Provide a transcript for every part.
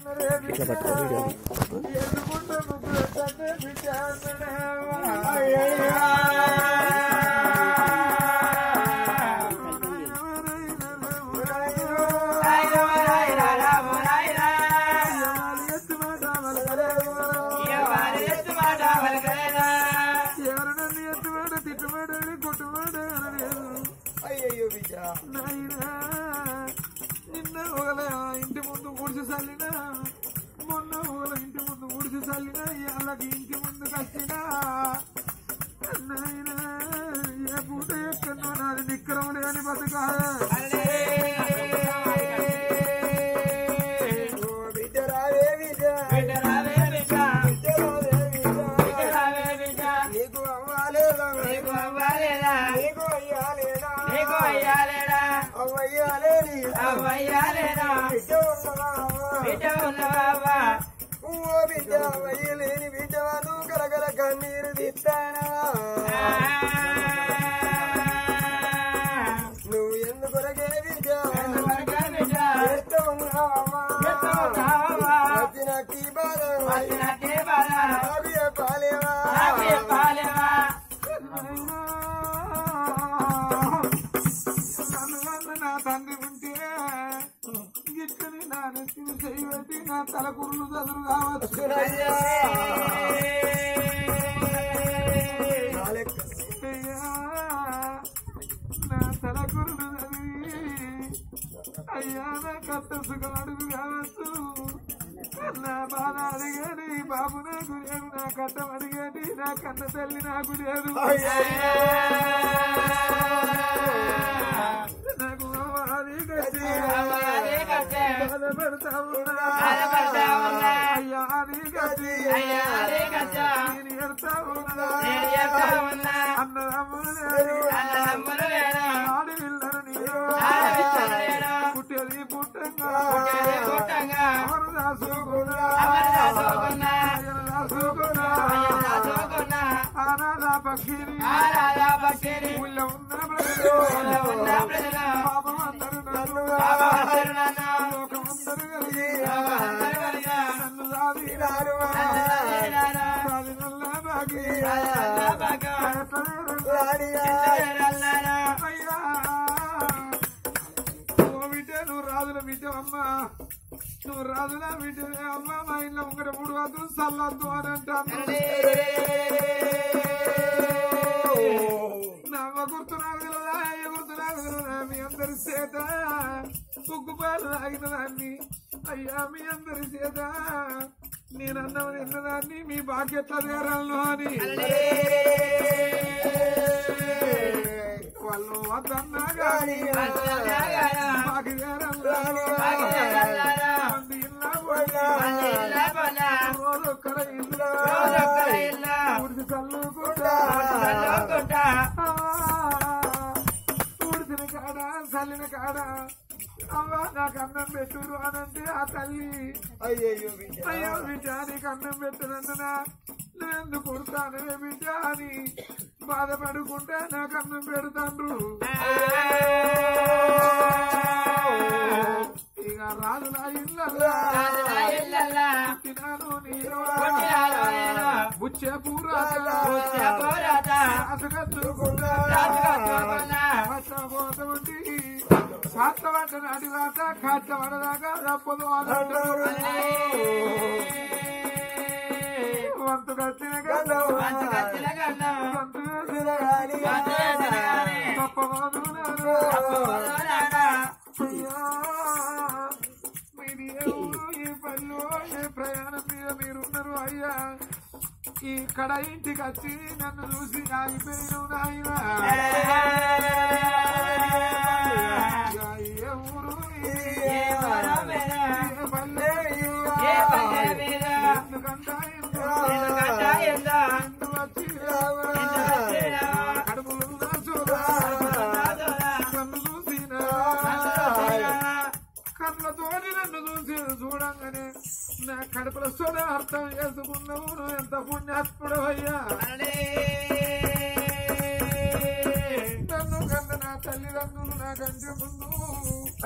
ఇట్లా ఓ బిడ్డ అవ్వయ్యలేని బిడ్డవాను కలకల కన్నీరు దిత్తా కుర్లు చదురు కావచ్చు అయ్యా అయ్యా, నా తల కుర్లు చదివి అయ్యా నా కష్ట సుఖం అడుగు కావచ్చు నా బాధ అడిగేది బాబు నాకు లేదు నా కట్టం అడిగేది నా కన్న తల్లి నాకు లేదు. నాకు బాధపడతా ఉన్నా రాజుల బిడ్డ అమ్మా. నువ్వు రాజుల బిడ్డ అమ్మ మా ఇంట్లో మూడు వద్దు సల్లద్దు అని అంటాను నమ్మ గుర్తు నాకు తెలియదా ఏ గుర్తు నాకు తెలియదా మీ అందరి చేత ఉగ్గుపాలు తాగిన దాన్ని. అయ్యా మీ అందరి చేత నేను అన్నం తిన్నదాన్ని మీ బాకెట్ల తీరాలను అని. వాళ్ళు వద్దన్నా గాని బాకి మంది చల్లుకుంటా. ఊడిసిన కాడ చల్లిన కాడ. అవ్వ నాకు అన్నం పెట్టురు అనంటే ఆ తల్లి. బిడ్డ. అయ్యో బిడ్డ నీకు అన్నం పెట్టనందున నేను కొడతానే బిడ్డ అని బాధపడుకుంటే నాకు అన్నం పెడతాండ్రు. రాజుల ఇళ్ళల్లా. పుట్టినాను నేను బుచ్చే పోతమంటి శాస్త్రవంట నాటి దాకా కాట్ల తప్పదు వంతు అయ్యా ఈ కడ ఇంటికి వచ్చి నన్ను చూసి ఆగిపోయిన నాయన ఏ ఊరు సొడ అర్థం చేసుకున్నావు నువ్వు ఎంత పుణ్యాత్ముడు అయ్యా నన్ను కన్న నా తల్లిదండ్రులు నాకంటే ముందు.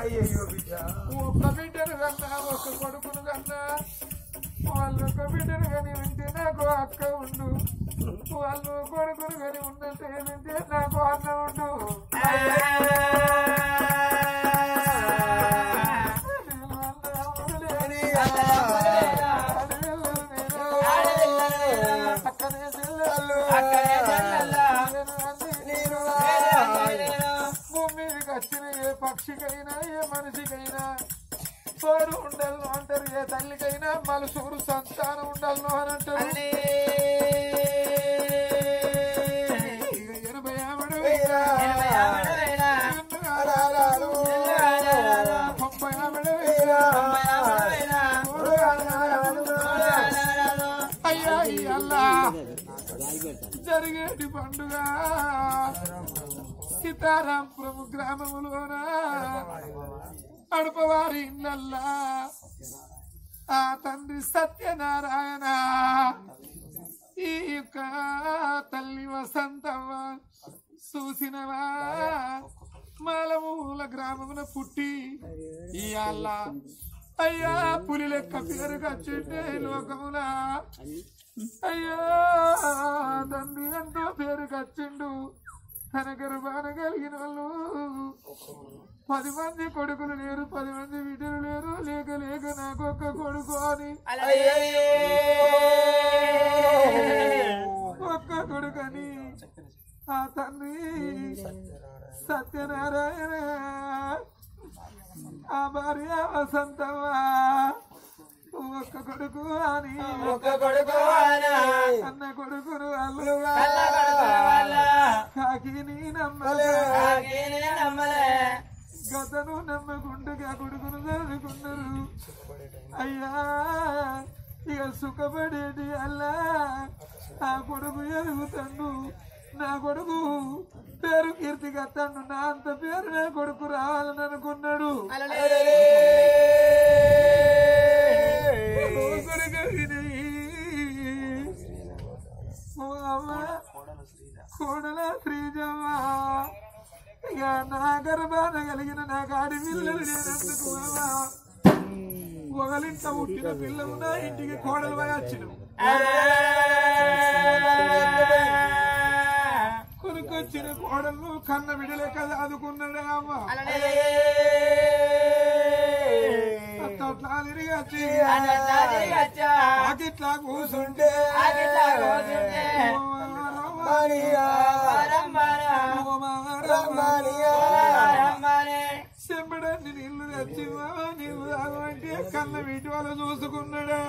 అయ్యయ్యో బిడ్డ. ఒక్క బిడ్డను కన్నా ఒక్క కొడుకును కన్నా. వాళ్ళు ఒక బిడ్డను కానీ ఉంటే నాకు అక్క ఉండు. వాళ్ళు కొడుకును కానీ ఉన్నట్టు ఏమంటే నాకు అన్న ఉండు. పక్షికైనా ఏ మనిషికైనా తోడు ఉండాలను అంటారు ఏ తల్లికైనా మలుసూరు సంతానం ఉండాలను అని అంటారు. ఇక ఎనభై ఆవిడ ముప్పై ఆవిడ అయ్యా అల్లా. జరిగేటి పండుగ. సీతారాంపురం గ్రామములోన? అడుపవారి ఇళ్ళల్లా? ఆ తండ్రి సత్యనారాయణ. ఈ యొక్క తల్లి వసంతవ చూసినవా? మాలమూల గ్రామమున పుట్టి ఇయాల అయ్యా పులి లెక్క పేరుగా చెడ్డే లోకముల అయ్యా తండ్రి ఎంతో పేరుగా చెండు తన గర్భాన కలిగిన వాళ్ళు. పది మంది కొడుకులు లేరు పది మంది బిడ్డలు లేరు. లేక లేక నాకు ఒక్క కొడుకు అని. ఒక్క కొడుకని ఆ తండ్రి సత్యనారాయణ ఆ భార్య వసంతమ్మ ఒక్క కొడుకు అని. ఒక్క చేయండి అల్లా? ఆ కొడుకు ఎదుగుతాడు నా కొడుకు పేరు కీర్తి కత్తాడు నా అంత పేరు నా కొడుకు రావాలని అనుకున్నాడు. అమ్మ కోడల శ్రీజమ్మ ఇక నా గర్భాన కలిగిన నా కాడి పిల్లలు లేనందుకు ఒకరింట పుట్టిన పిల్లలు నా ఇంటికి కోడలు పోయి వచ్చిన కొనుకొచ్చిన కోడలు కన్న బిడలేక చదువుకున్నాడే అమ్మ అట్లా తిరిగి వచ్చి ఆకిట్లా కూసుంటే చెంపడా నేను ఇల్లు నచ్చిందా నీళ్ళు అలాంటి కన్న వీటి వాళ్ళు చూసుకున్నాడా.